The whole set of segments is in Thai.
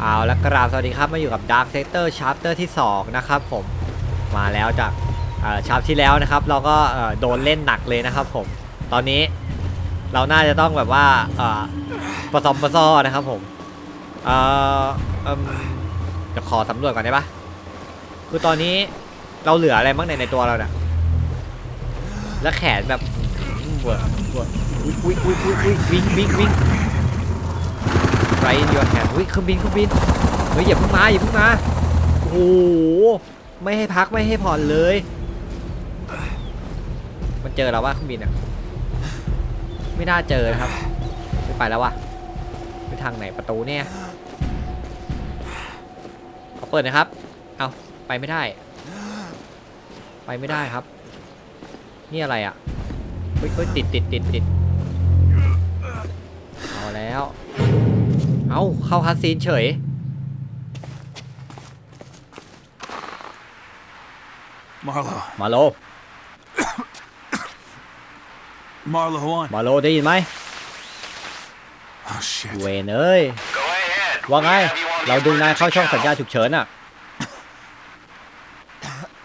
เอาละกราบสวัสดีครับมาอยู่กับ Dark Sector Chapter ที่ 2 นะครับผมมาแล้วจากชาร์ปที่แล้วนะครับ เราก็โดนเล่นหนักเลยนะครับผมตอนนี้เราน่าจะต้องแบบว่าเอ่อผสมผสมนะครับผมเออเอิ่มเดี๋ยวขอสำรวจก่อนได้ปะคือตอนนี้เราเหลืออะไรบ้างในในตัวเราเนี่ยและแขนแบบอื้อเวอร์เวอร์อุ้ยอุ้ยอุ้ยอุ้ยวิ่งวิ่งวิ่ง ไรเดียวแขนอุ้ยเครื่องบินเครื่องบินเฮ้ยอย่าเพิ่งมาอย่าเพิ่งมาโอ้โหไม่ให้พักไม่ให้ผ่อนเลย มันเจอเราว่าเครื่องบินอะไม่น่าเจอนะครับไม่ไปแล้ววะไปทางไหนประตูเนี่ยเอเปิดนะครับ เอาไปไม่ได้ ไปไม่ได้ครับ นี่อะไรอะเฮ้ยเฮ้ยติดติดติดติดเอาแล้ว เอาเข้าคัสซีนเฉย Marlo. มาโล Marlo one. มาโลได้ยินไหม Oh shit. เวนเอ้ย Go ahead. ว่าไง We have you on the เราดึงนายเข้าช่องสัญญาณ emergency ฉุกเฉินอะ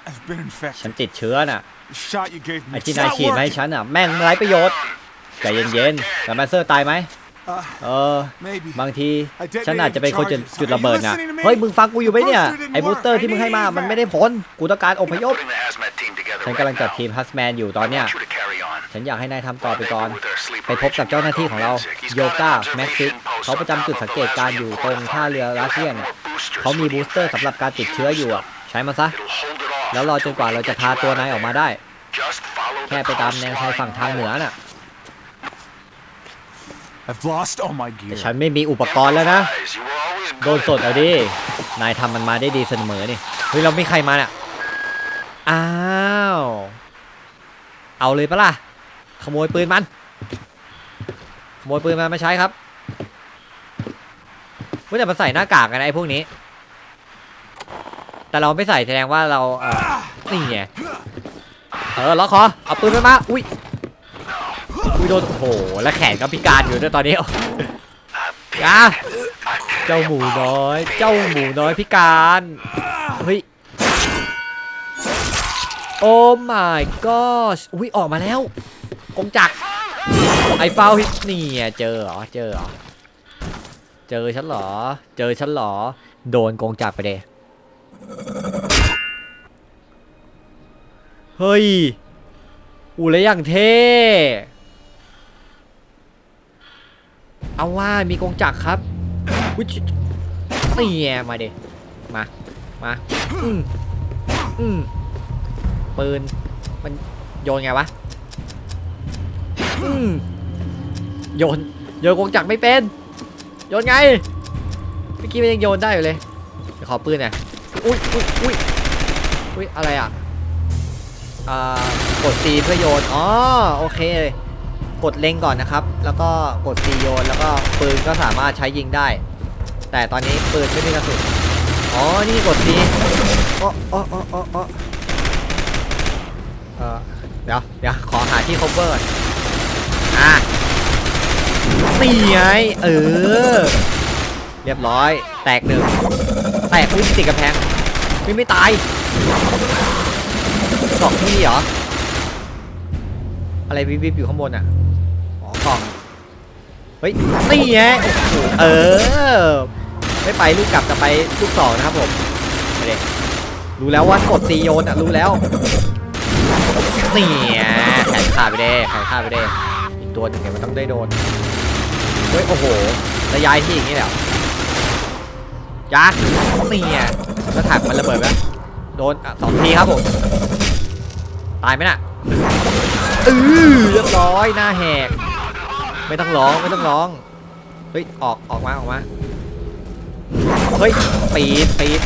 I've been ฉัน infected. ติดเชื้อน่ะ The shot you gave me. ไอ้ It's ที่นาย not ฉีดมาให้ working. ฉันอะ แม่งไร้ประโยชน์ ใจเย็นๆแต่แมนเซอร์ตายไหม Uh, เออ maybe. บางที I detonated ฉันอาจจะเป็นคนจุด the charges. จุดระเบิดน่ะ Are you listening to me? เฮ้ย มึงฟังกูอยู่ไหมเนี่ย The booster didn't ไอ้บูสเตอร์ที่มึงให้มา work. I มัน need ไม่ได้ผล กูต้องการอพยพ Putting the hazmat team together ฉัน right กำลังจัด now. ทีมฮัสแมนอยู่ตอน I เนี้ย want you to carry on. ฉันอยากให้นายทำต่อไปก่อน With our sleeper ไปพบกับเจ้าหน้าที่ของเรา He's โย got กา an แม็กซิก observation post เขาประจำจุดสังเกตการณ์อยู่ตรงท่าเรือรัสเซียนน่ะเขามีบูสเตอร์สำหรับการติดเชื้ออยู่อะใช้มันซะ It'll hold it off. แล้วรอจนกว่าเราจะพาตัวนายออกมาได้ Just follow แค่ the ไปตามแนวชายฝั่งทางเหนือ coastline. น่ะ I've lost all my แต่ gear. ฉันไม่มีอุปกรณ์แล้วนะ โดนสดเอาดิ นายทำมันมาได้ดีเสมอนี่ เฮ้ย เราไมีใครมาเนี่ยอ้าว เอาเลยปะล่ะ ขโมยปืนมัน ขโมยปืนมันมาใช้ครับเว้ยแต่มันใส่หน้ากากกันนะไอ้พวกนี้ แต่เราไม่ใส่แสดงว่าเราเออนี่ไง เออล็อกคอ เอาปืนไปมา อุ้ย อุ้ยโดนโอ้โหแล้วแขนก็พิการอยู่ด้วยตอนนี้อะเจ้าหมูน้อย เจ้าหมูน้อยพิการเฮ้ยโอ้ my gosh อุ้ยออกมาแล้วกงจักไอ้เฝ้าฮินี่ไงเจอเหรอเจอเหรอเจอฉันเหรอ เจอฉันเหรอ โดนกงจักไปเดเฮ้ยอูเลยอย่างเท่ เอาว่ามีกงจักรครับวิชนี่ไงมาเดมา มา อืมอืมปืน มันโยนไงวะ อืมโยน โยนกงจักรไม่เป็น โยนไง เมื่อกี้มันยังโยนได้อยู่เลยเดี๋ยวขอปืนหน่อยอุ้ยอุ้ยอุ้ยอุ้ยอะไรอะ อ่า กด C เพื่อโยน อ๋อ โอเค กดเล็งก่อนนะครับ แล้วก็กด C โยนแล้วก็ปืนก็สามารถใช้ยิงได้ แต่ตอนนี้ปืนไม่มีกระสุนอ๋อ นี่กด C อ๋ออ๋ออ๋ออ๋ออ๋อเออเดี๋ยวเดี๋ยวขอหาที่ cover ก่อนอะนี่ไงเออ เรียบร้อย แตกหนึ่งแตกอุ้ยติดกระแพงไม่ไม่ตายกล่องที่เหรอ อะไรวิบวิบอยู่ข้างบนอะอ๋อกล่อง เฮ้ยนี่ไงโอ้โหเออ ไม่ไปลูกกลับจะไปลูกสองนะครับผมไปเด็รู้แล้วว่ากดซีโยนอะรู้แล้วนี่ไงแขนขาดไปเด้แขนขาดไปเด้อีกตัวหนึ่งเนี่ยมันต้องได้โดนเฮ้ยโอ้โหแล้วย้ายที่อย่างนี้แหละจ้านี่ไงแล้วถังมันระเบิดไปแล้วโดนสองทีครับผมตายไหมน่ะเออเรียบร้อยหน้าแหก ไม่ต้องร้องไม่ต้องร้อง เฮ้ยออกออกมาออกมา เฮ้ยปีนปีน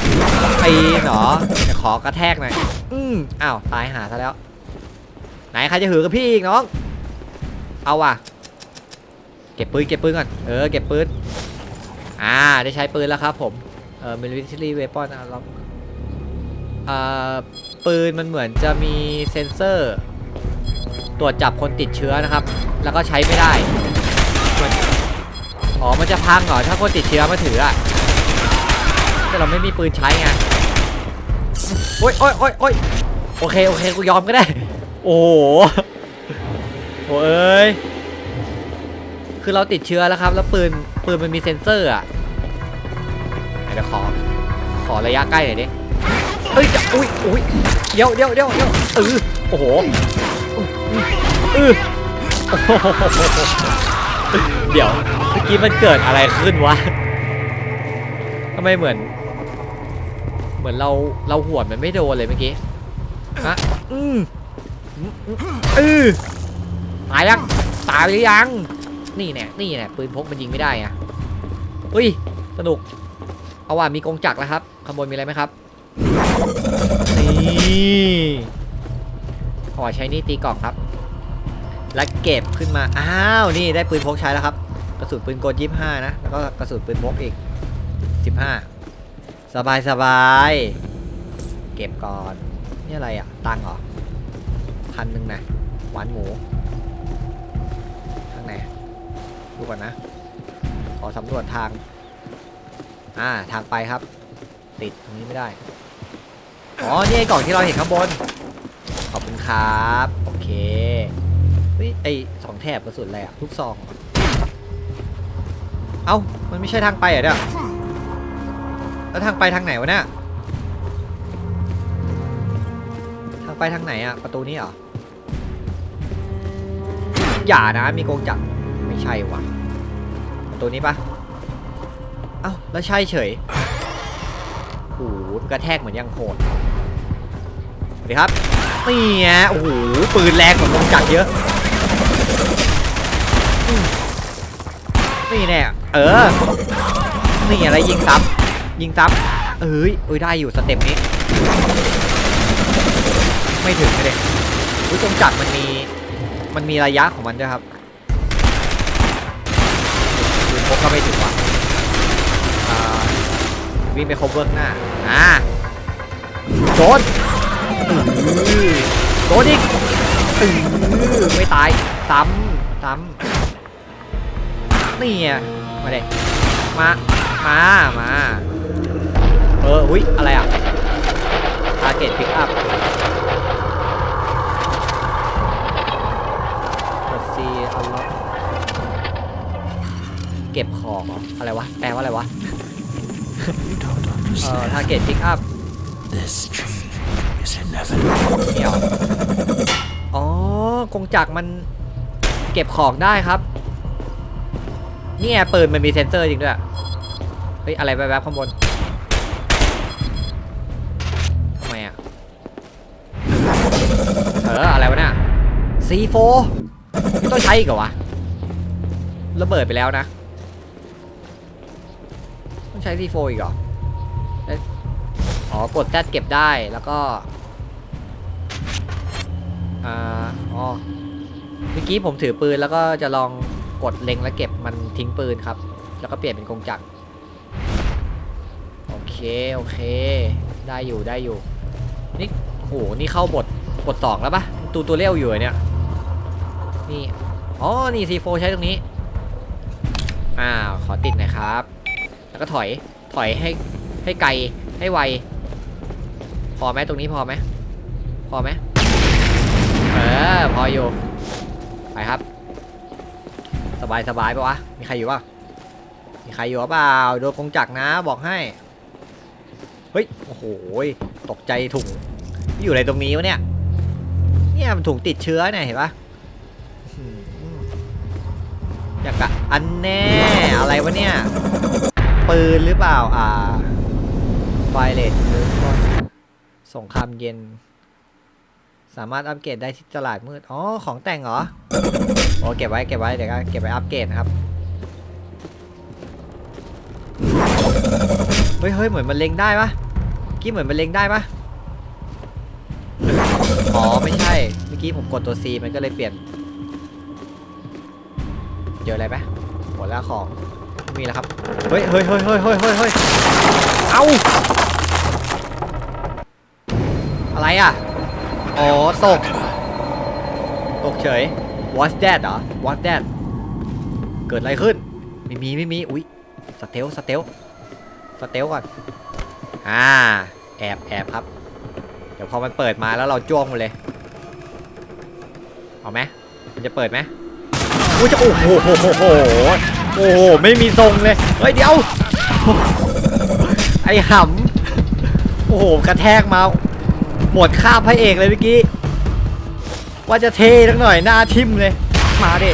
ปีนเหรอเดี๋ยวขอกระแทกหน่อย อืมอ้าวตายหาซะแล้ว ไหนใครจะหือกับพี่อีกน้อง เอาว่ะ เก็บปืนเก็บปืนก่อน เออเก็บปืน อ่าได้ใช้ปืนแล้วครับผม เออ military weapon อะลองอ่าปืนมันเหมือนจะมีเซ็นเซอร์ ตรวจจับคนติดเชื้อนะครับ แล้วก็ใช้ไม่ได้ อ๋อ มันจะพังเหรอ ถ้าคนติดเชื้อมาถืออะแต่เราไม่มีปืนใช้ไง โอ้ยโอ้ยโอ้ยโอ้ยโอเค โอเค กูยอมก็ได้ โอ้โหโอ้เอ้ย คือเราติดเชื้อแล้วครับ แล้วปืน ปืนมันมีเซ็นเซอร์อะเดี๋ยวขอ ขอระยะใกล้หน่อยดิ เอ้ยอุ้ยอุ้ยเดี๋ยวเดี๋ยวเดี๋ยวเดี๋ยวเออโอ้โหเออโอ้โห เดี๋ยวเมื่อกี้มันเกิดอะไรขึ้นวะทำไมเหมือน เหมือนเราเราหวดมันไม่โดนเลยเมื่อกี้ฮะอืมอืมอืมเออตายยังตายหรือยัง นี่แน่นี่แน่ปืนพกมันยิงไม่ได้อะเฮ้ยสนุก เอาว่ามีกงจักรแล้วครับขบวนมีอะไรไหมครับนี่ขอใช้นี่ตีกล่องครับ แล้วเก็บขึ้นมา อ้าว นี่ได้ปืนพกใช้แล้วครับ กระสุนปืนกลยี่ห้านะ แล้วก็กระสุนปืนพกอีกสิบห้าสบายสบาย เก็บก่อน นี่อะไรอะ ตังเหรอพันหนึ่งนะหวานหมูทางไหนดูก่อนนะ ขอสำรวจทาง อ่า ทางไปครับ ติดตรงนี้ไม่ได้ อ๋อ นี่ไอ้กล่องที่เราเห็นข้างบน ขอบคุณครับ โอเค ไอสองแถบกระสุนอะไรอะลูกซองเหรอเอ้า มันไม่ใช่ทางไปเหรอเนี่ย แล้วทางไปทางไหนวะเนี่ย ทางไปทางไหนอะประตูนี้เหรอ อย่านะ มีกงจักรไม่ใช่วะประตูนี้ปะเอ้า แล้วใช่เฉยโอ้โหกระแทกเหมือนยังโหดสวัสดีครับนี่ไงโอ้โห ปืนแรงกว่ากงจักรเยอะอืม นี่แน่เออ นี่อะไรยิงซ้ำยิงซ้ำเอ้ยเอ้ยได้อยู่สเต็ปนี้ ไม่ถึงเลยอุ้ยกงจักรมันมี มันมีระยะของมันด้วยครับปืนพกก็ไม่ถึงว่ะอ่าวิ่งไปคบเบื้องหน้า อ่าโดนอื้อโดนอีกอไม่ตาย ซ้ำ ซ้ำ นี่ไงมาเด็มา มา มา เอออุ้ย อะไรอะ target pick up กด C เอาล็อกเก็บของเหรออะไรวะ แปลว่าอะไรวะ You don't เอ่อ understand. target pick up This change is inevitable. เดี๋ยว อ๋อกงจักรมันเก็บของได้ครับ นี่ไงปืนมันมีเซนเซอร์จริงด้วย เฮ้ย อะไรแวบๆข้างบนทำไมอะ เออ อะไรวะเนี่ย C4 นี่ต้องใช้อีกเหรอวะ ระเบิดไปแล้วนะ ต้องใช้ C4 อีกเหรอ อ๋อ กดแซดเก็บได้แล้วก็ อ่า อ๋อเมื่อกี้ผมถือปืนแล้วก็จะลอง กดเล็งแล้วเก็บมันทิ้งปืนครับ แล้วก็เปลี่ยนเป็นกงจักรโอเคโอเค ได้อยู่ได้อยู่ นี่โหนี่เข้าบทบทสองแล้วปะตูตัวเลี้ยวอยู่เนี่ยนี่อ๋อนี่ C4 ใช้ตรงนี้อ้าวขอติดหน่อยครับ แล้วก็ถอยถอยให้ให้ไกลให้ไว พอไหมตรงนี้พอไหมพอไหมเออพออยู่ไปครับ สบายสบายปะวะ มีใครอยู่ปะมีใครอยู่เปล่า โดนกงจักนะบอกให้ เฮ้ย โอ้โห ตกใจถุงอยู่อะไรตรงนี้วะเนี่ย เนี่ยมันถุงติดเชื้อเนี่ยเห็นปะอยากกะอันแน่อะไรวะเนี่ย ปืนหรือเปล่า อ่าไฟเลตหรือสงครามเย็น สามารถอัปเกรดได้ที่ตลาดมืด อ๋อ ของแต่งเหรอ โอ้เก็บไว้ เก็บไว้ เดี๋ยวก็เก็บไว้อัปเกรดนะครับ เฮ้ยเฮ้ยเหมือนมันเล็งได้ปะเมื่อกี้เหมือนมันเล็งได้ปะอ๋อ ไม่ใช่ เมื่อกี้ผมกดตัว C มันก็เลยเปลี่ยน เจออะไรไหมหมดแล้วของม่มีแล้วครับ เฮ้ยเฮ้ยเฮ้ยเฮ้ยเฮ้ยเฮ้ยเฮ้ยเอาอะไรอะ อ๋อตก ตกเฉย What's that เหรอ What's that เกิดอะไรขึ้น ไม่มีไม่มี อุ๊ยสเตลสเตลสเตลก่อน อ่า แอบแอบครับ เดี๋ยวพอมันเปิดมาแล้วเราจ้วงมันเลย เอาไหมมันจะเปิดไหมอุ้ยจะโอ้โหโอ้โหโอ้โหโอ้โห ไม่มีทรงเลย เฮ้ยเดี๋ยว ไอ้หำ โอ้โห กระแทกมา หมดค่าบพระเอกเลยเมื่อกี้ ว่าจะเททั้งหน่อยหน้าทิมเลย มาดิ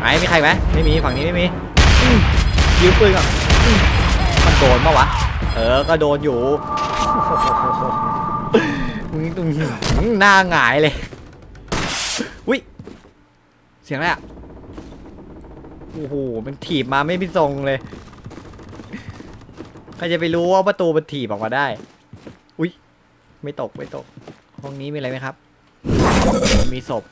ไหนมีใครไหมไม่มีฝั่งนี้ไม่มีอืมยืมปืนก่อนมมันโดนปะวะ เออ ก็โดนอยู่มึงตุ้งหน้าหงายเลยอุ้ยเสียงอะไรอะโอ้โหมันถีบมาไม่มีทรงเลยใครจะไปรู้ว่าประตูมันถีบออกมาได้ ไม่ตกไม่ตก ห้องนี้มีอะไรไหมครับ มีศพ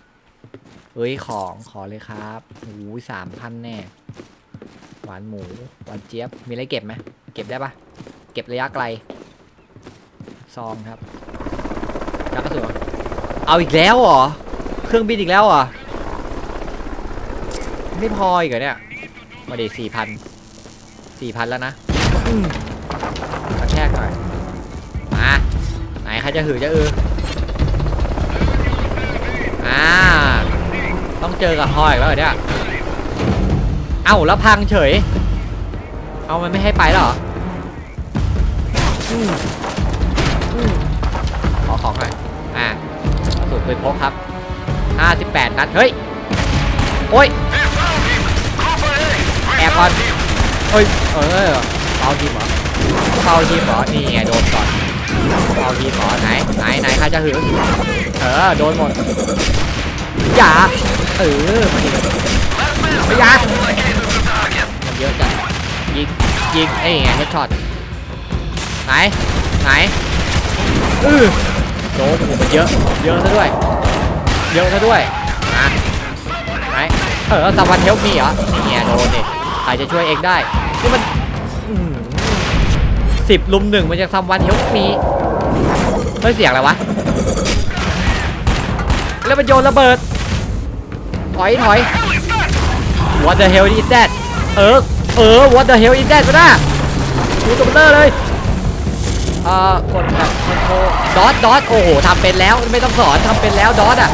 เฮ้ยของขอเลยครับโอ้ยสามพันแน่ หวานหมู หวานเจี๊ยบ มีอะไรเก็บไหม เก็บได้ปะเก็บระยะไกล ซองครับยักษ์กระสุนเอาอีกแล้วเหรอ เครื่องบินอีกแล้วเหรอ ไม่พออีกเหรอเนี่ย มาเดี๋ยวสี่พัน สี่พันแล้วนะมกระแทกหน่อยมาไหน ใครจะหือจะอืออ่า ต้องเจอกับฮอยแล้วเหรอเนี่ย เอ้าแล้วพังเฉย เอามันไม่ให้ไปหรอขอของหน่อย อ่ากระสุนปืนพกครับ 58 นัด เฮ้ย โอ้ย แอบก่อนเฮ้ย เออเฝ้าทีมเหรอเฝ้าทีมเหรอ นี่ไงโดนก่อน เฝ้าทีมเหรอไหนไหนไหนใครจะหือเออโดนหมดอย่าเออมาดิไม่ยามันเยอะจังยิงยิงไอ้ไงเฮดช็อตไหนไหนเออโดนมันเยอะเยอะซะด้วย เยอะซะด้วยมาไหนเออสวัสดีเฮลมีเหรอนี่ไงโดนดิใครจะช่วยเองได้นี่มัน สิบลุมหนึ่งมันจะทำวันเฮลมีเฮ้ยเสียงอะไรวะ แล้วมันโยนระเบิด ถอยถอย What the hell is that เออ เออ What the hell is that มาหน้าดูตัวเบลอเลย เอ่อ กดแบบคอนโทรดอทดอทโอ้โหทำเป็นแล้ว ไม่ต้องสอนทำเป็นแล้วดอทอะ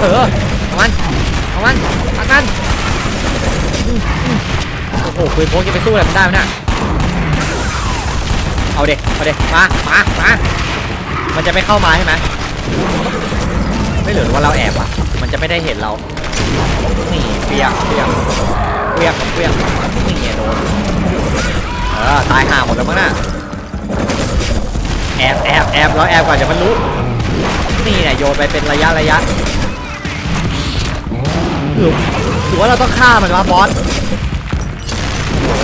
เออเอามันเอามันเอามันโอ้โหปืนโพกจะไปสู้อะไรมันได้ไหมเนี่ย เอาเด็กเอาเด็กมา มา มา มันจะไม่เข้ามาใช่ไหมไม่เหลือว่าเราแอบอะ มันจะไม่ได้เห็นเรานี่เปียกเปียกเปียกเปียกนี่โดนเออตายห่าหมดแล้วมั้งน่ะแอบแอบแอบเราแอบก่อนเดี๋ยวมันรู้นี่เนี่ยโยนไปเป็นระยะระยะหรือหรือว่าเราต้องฆ่ามันวะบอส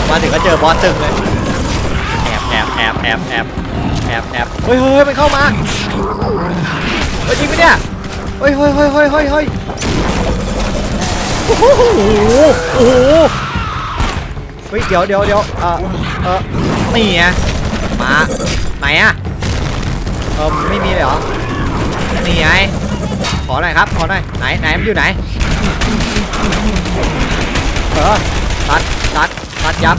มาถึงก็เจอบอสตึงเลย แอบแอบแอบแอบแอบแอบเฮ้ยเฮ้ยเฮ้ยมันเข้ามาเฮ้ยจริงปะเนี่ยเฮ้ยเฮ้ยเฮ้ยเฮ้ยเฮ้ยเฮ้ยโอ้โหโอ้โหเฮ้ยเดี๋ยวเดี๋ยวเดี๋ยวเออเออนี่ไงมาไหนอะเออไม่มีเลยเหรอนี่ไงขอหน่อยครับขอหน่อยไหนไหนมันอยู่ไหนเออตัดตัดตัดยับ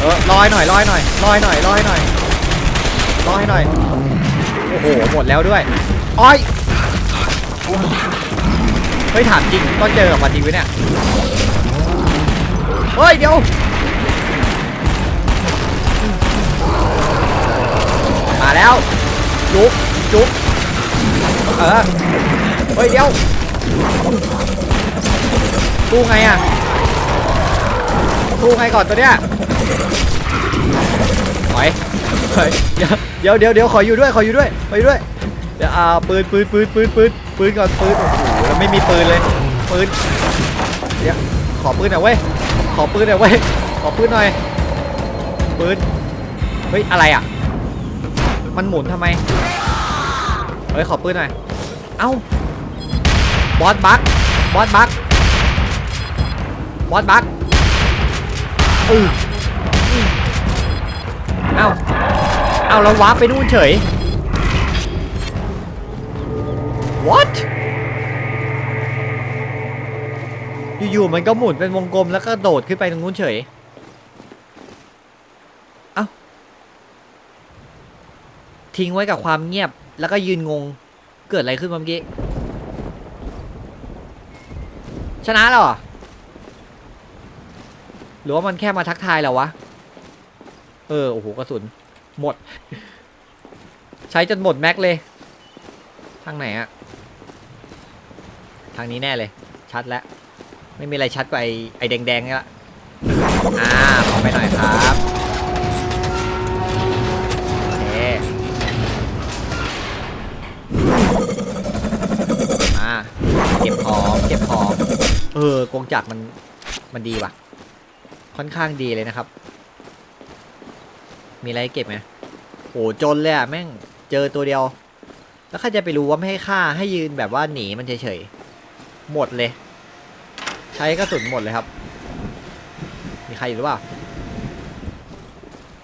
เออลอยหน่อยลอยหน่อยลอยหน่อยลอยหน่อยลอยหน่อยโอ้โหหมดแล้วด้วยอ้อยเฮ้ยถามจริงต้องเจอกับมันจริงไหมเนี่ยเฮ้ยเดี๋ยวมาแล้วจุ๊บจุ๊บเออเฮ้ยเดี๋ยวสู้ไงอะ สู้ไงก่อนตัวเนี้ยถอยเฮ้ยเดี๋ยวเดี๋ยวเดี๋ยวเดี๋ยวขออยู่ด้วยขออยู่ด้วยขออยู่ด้วยเดี๋ยวอ่าปืนปืนปืนปืนปืนปืนก่อนปืนโอ้โหแล้วไม่มีปืนเลยปืนเดี๋ยวขอปืนหน่อยเว้ยขอปืนหน่อยเว้ยขอปืนหน่อยปืนเฮ้ยอะไรอะ มันหมุนทำไมเฮ้ยขอปืนหน่อยเอ้าบอสบักบอสบักบอสบัก เออเอาเอ้าเราวาร์ปไปนู่นเฉย what อยู่ๆมันก็หมุนเป็นวงกลมแล้วก็โดดขึ้นไปตรงนู้นเฉย เอ้า ทิ้งไว้กับความเงียบแล้วก็ยืนงง เกิดอะไรขึ้นเมื่อกี้ ชนะแล้วเหรอ หรือว่ามันแค่มาทักทายเราวะ เออ โอ้โห กระสุน หมด ใช้จนหมดแม็กเลย ทางไหนอะทางนี้แน่เลย ชัดแล้ว ไม่มีอะไรชัดกว่าไอ้ไอ้แดงๆนี่ละอ่าขอไปหน่อยครับโอเคมาเก็บของ เก็บของ เออกงจักรมัน มันดีว่ะ ค่อนข้างดีเลยนะครับ มีอะไรเก็บไหมโหจนเลยอะแม่งเจอตัวเดียว แล้วใครจะไปรู้ว่าไม่ให้ฆ่าให้ยืนแบบว่าหนีมันเฉยๆหมดเลย ใช้กระสุนหมดเลยครับ มีใครอยู่หรือเปล่า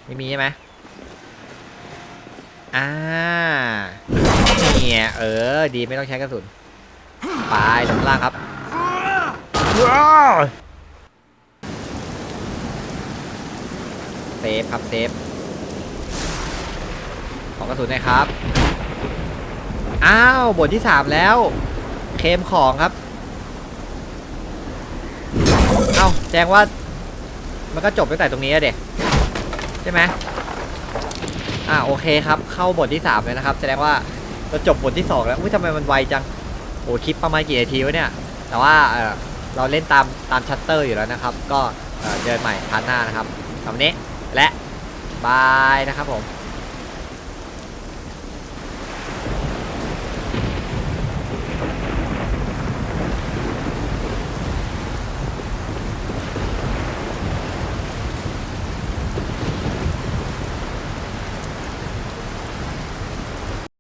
ไม่มีใช่ไหมอ่าเนี่ยเออ ดีไม่ต้องใช้กระสุนไปลงล่างครับ เซฟครับเซฟขอกระสุนหน่อยครับ อ้าวบทที่สามแล้ว เคมของครับ เอ้าแจ้งว่ามันก็จบตั้งแต่ตรงนี้อะเด็กใช่ไหมอ่าโอเคครับ เข้าบทที่สามเลยนะครับ แสดงว่าเราจบบทที่สองแล้วอุ้ยทำไมมันไวจังโอ้คลิปประมาณกี่นาทีวะเนี่ย แต่ว่าเออเราเล่นตามตามชัตเตอร์อยู่แล้วนะครับ ก็เเจอกันใหม่พาร์ทหน้านะครับสำหรับวันนี้ และบายนะครับผม